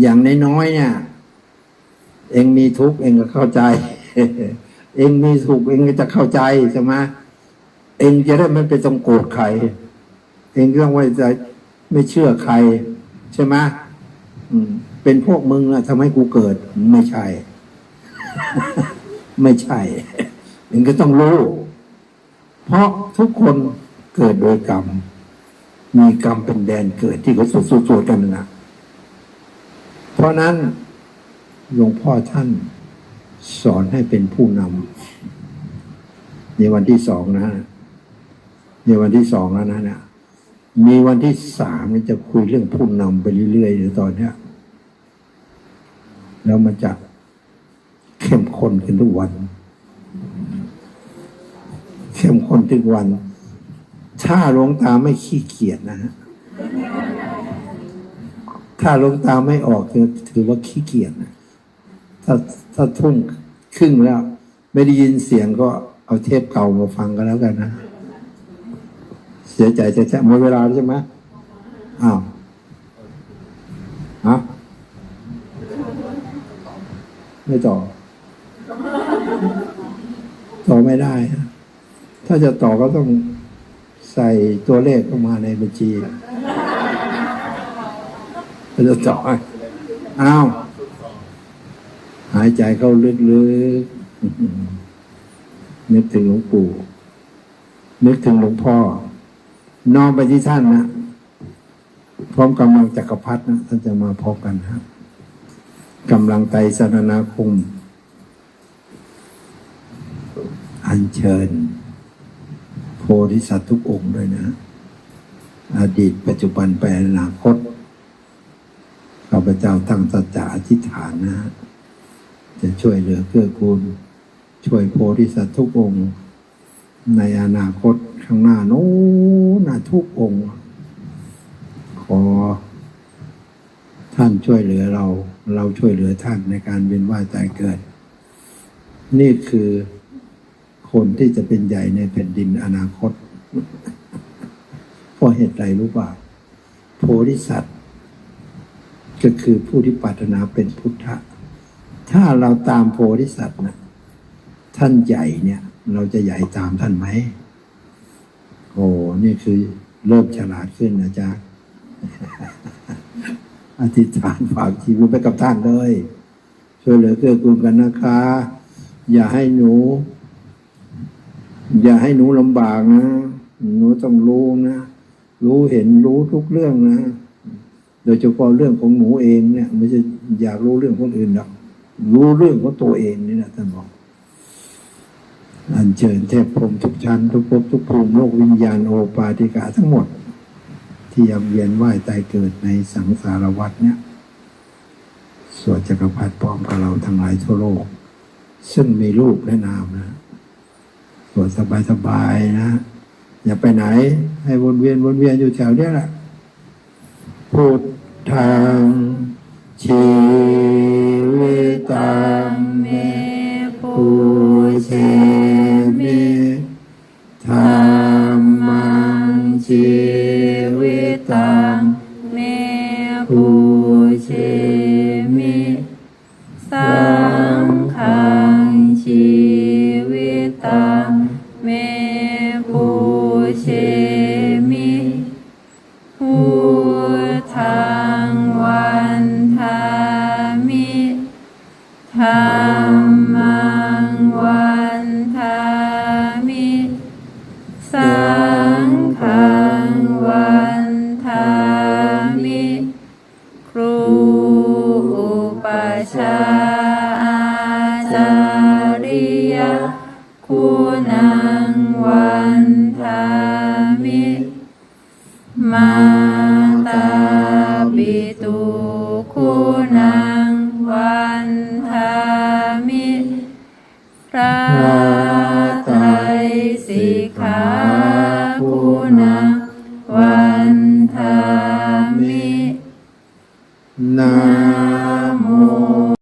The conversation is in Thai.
อย่างน้อยๆเนี่ย เองมีทุกข์เองก็เข้าใจ เองมีสุขเองก็จะเข้าใจใช่ไหมเองจะได้ไม่ไปต้องโกรธใคร เองต้องไว้ใจไม่เชื่อใคร ใช่ไหมเป็นพวกมึงอะทำให้กูเกิด ไม่ใช่ ไม่ใช่เองก็ต้องรู้ เพราะทุกคนเกิดโดยกรรม มีกรรมเป็นแดนเกิดที่เขาสวดสวดสวดกันนะ เพราะนั้นหลวงพ่อท่านสอนให้เป็นผู้นำในวันที่สองนะในวันที่สองแล้วนะเนี่ยมีวันที่สามนี่จะคุยเรื่องผู้นำไปเรื่อยๆเดี๋ยวตอนเนี้ยแล้วมันจะเข้มข้นขึ้นทุกวัน เข้มข้นทุกวัน ถ้าหลวงตาไม่ขี้เกียจนะฮะ ถ้าลงตาไม่ออกถือถือว่าขี้เกียจนะถ้าถ้าทุ่มครึ่งแล้ว ไม่ได้ยินเสียงก็เอาเทปเก่ามาฟังกันแล้วกันนะ เสียใจจะแช่หมดเวลาใช่ไหมอ้าวฮะไม่ต่อ ต่อไม่ได้ ถ้าจะต่อก็ต้องใส่ตัวเลขเข้ามาในบัญชี จะต่อให้อ้าวหายใจเข้าลึกๆนึกถึงหลวงปู่ นึกถึงหลวงพ่อ น้อมไปที่ท่านนะพร้อมกำลังจักรพรรดินะท่านจะมาพบกันครับกำลังไตสรณาคุม อัญเชิญ โพธิสัตว์ทุกองค์ด้วยนะ อดีตปัจจุบันไปอนาคต เจ้าตั้งสัจจะอธิษฐานนะจะช่วยเหลือเกื้อกูล ช่วยโพธิสัตว์ทุกองค์ ในอนาคตข้างหน้าโน้นทุกองค์ ขอ ท่านช่วยเหลือเรา เราช่วยเหลือท่านในการเวียนว่ายตายเกิด นี่คือคนที่จะเป็นใหญ่ในแผ่นดินอนาคตเพราะเหตุใดรู้ป่าโพธิสัตว์ ก็คือผู้ที่ปรารถนาเป็นพุทธะ ถ้าเราตามโพธิสัตว์นะท่านใหญ่เนี่ย เราจะใหญ่ตามท่านไหมโอ้นี่คือเริ่มฉลาดขึ้นนะจ๊ะอธิษฐานฝากชีวิตไปกับท่านเลยช่วยเหลือเกื้อกูลกันนะคะ อย่าให้หนู อย่าให้หนูลำบากนะ หนูต้องรู้นะ รู้เห็นรู้ทุกเรื่องนะ ดยเฉพาะเรื่องของหนูเองเนี่ยไม่ใช่อยากรู้เรื่องคนอื่นหรอกรู้เรื่องของตัวเองนี่นะท่านบอกอัญเชิญเทพพรมทุกชั้นทุกภพทุกภูมิโลกวิญญาณโอปาติกาทั้งหมด ที่ยังเวียนว่ายตายเกิดในสังสารวัฏเนี่ยสวดจักรพรรดิพร้อมกับเราทั้งหลายทั่วโลก ซึ่งมีรูปและนามนะสวดสบายๆนะ อย่าไปไหน ให้วนเวียนวนเวียนอยู่แถวเนี้ยแหละ พุทธังชีวิตังเมปุเชมิธรรมังชีวิตังเมภูเชมิสังขังชีวิตังเมภูเชมิ ธรรมังวันทามิสังฆังวันทามิ ครูอุปชาย์อาจาริยะคุณังวันทามิ มาตาปิตุคุณังวันท คุณาวันทามินา